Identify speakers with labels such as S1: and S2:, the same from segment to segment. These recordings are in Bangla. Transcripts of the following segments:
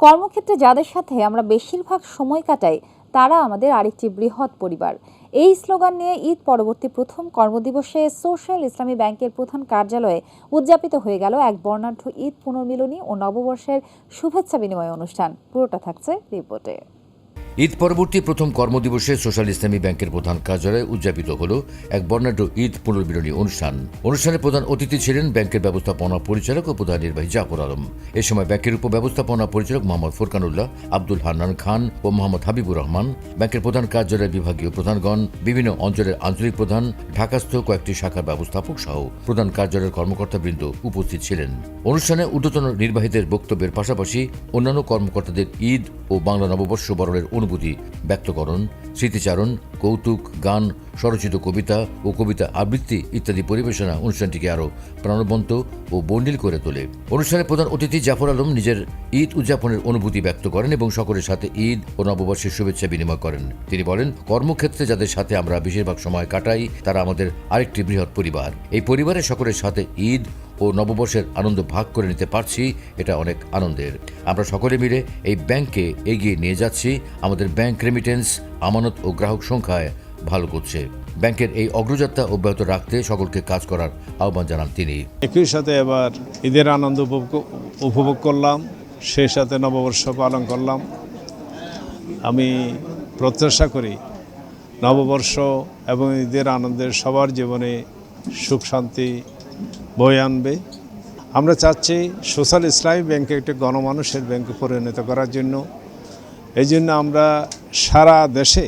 S1: কর্মক্ষেত্রে যাদের সাথে আমরা বেশিরভাগ সময় কাটাই, তারা আমাদের আরেকটি বৃহৎ পরিবার। এই স্লোগান নিয়ে ঈদ পরবর্তী প্রথম কর্মদিবসে সোশ্যাল ইসলামী ব্যাংকের প্রধান কার্যালয়ে উদযাপিত হয়ে গেল এক বর্ণাঢ্য ঈদ পুনর্মিলনী ও নববর্ষের শুভেচ্ছা বিনিময় অনুষ্ঠান। পুরোটা থাকছে রিপোর্টে।
S2: ঈদ পরবর্তী প্রথম কর্মদিবসে সোশ্যাল ইসলামী ব্যাংকের প্রধান কার্যালয়ে উদযাপিত হল এক বর্ণাঢ্য ঈদ পুনর্মিলনী অনুষ্ঠান। অনুষ্ঠানে প্রধান অতিথি ছিলেন ব্যাংকের ব্যবস্থাপনা পরিচালক ও প্রধান নির্বাহী জাফর আলম। এ সময় ব্যাংকের উপব্যবস্থাপনা পরিচালক মোহাম্মদ ফুরকানুল্লাহ, আব্দুল হান্নান খান ও মোহাম্মদ হাবিবুর রহমান, ব্যাংকের প্রধান কার্যালয়ের বিভাগীয় প্রধানগণ, বিভিন্ন অঞ্চলের আঞ্চলিক প্রধান, ঢাকাস্থ কয়েকটি শাখার ব্যবস্থাপক সহ প্রধান কার্যালয়ের কর্মকর্তাবৃন্দ উপস্থিত ছিলেন। অনুষ্ঠানে ঊর্ধ্বতন নির্বাহীদের বক্তব্যের পাশাপাশি অন্যান্য কর্মকর্তাদের ঈদ ও বাংলা নববর্ষ বরণের অনুভূতি ব্যক্তকরণ স্মৃতিচারণ, কৌতুক, গান, স্বরচিত কবিতা ও কবিতা আবৃত্তি ইত্যাদি পরিবেশনা অনুষ্ঠানটিকে আরও প্রাণবন্ত ও বন্ডিল করে তোলে। অনুষ্ঠানে প্রধান অতিথি জাফর আলম নিজের ঈদ উদযাপনের অনুভূতি ব্যক্ত করেন এবং সকলের সাথে ঈদ ও নববর্ষের শুভেচ্ছা বিনিময় করেন। তিনি বলেন, কর্মক্ষেত্রে যাদের সাথে আমরা বেশিরভাগ সময় কাটাই, তারা আমাদের আরেকটি বৃহৎ পরিবার। এই পরিবারের সকলের সাথে ঈদ ও নববর্ষের আনন্দ ভাগ করে নিতে পারছি, এটা অনেক আনন্দের। আমরা সকলে মিলে এই ব্যাংককে এগিয়ে নিয়ে যাচ্ছি। আমাদের ব্যাংক রেমিটেন্স আমানত ও গ্রাহক সংখ্যায় ভালো করছে। ব্যাংকের এই অগ্রযাত্রা অব্যাহত রাখতে সকলকে কাজ করার আহ্বান জানান তিনি।
S3: একই সাথে এবার ঈদের আনন্দ উপভোগ উপভোগ করলাম, সেই সাথে নববর্ষ পালন করলাম। আমি প্রত্যাশা করি নববর্ষ এবং ঈদের আনন্দের সবার জীবনে সুখ শান্তি বয়ে আনবে। আমরা চাচ্ছি সোশ্যাল ইসলামী ব্যাংকে একটি গণমানুষের ব্যাংকে পরিণত করার জন্য। এই জন্য আমরা সারা দেশে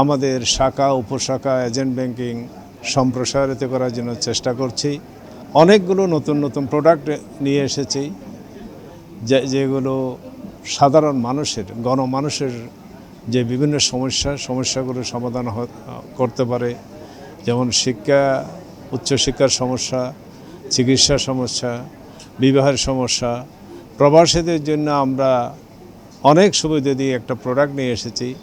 S3: আমাদের শাখা, উপশাখা, এজেন্ট ব্যাংকিং সম্প্রসারিত করার জন্য চেষ্টা করছি। অনেকগুলো নতুন নতুন প্রোডাক্ট নিয়ে এসেছি, যে যেগুলো সাধারণ মানুষের, গণমানুষের যে বিভিন্ন সমস্যা সমস্যাগুলো সমাধান করতে পারে। যেমন শিক্ষা উচ্চশিক্ষার সমস্যা চিকিৎসা সমস্যা, বিবাহের সমস্যা। প্রবাসীদের জন্য আমরা অনেক সুবিধা দিয়ে একটা প্রোডাক্ট নিয়ে এসেছি।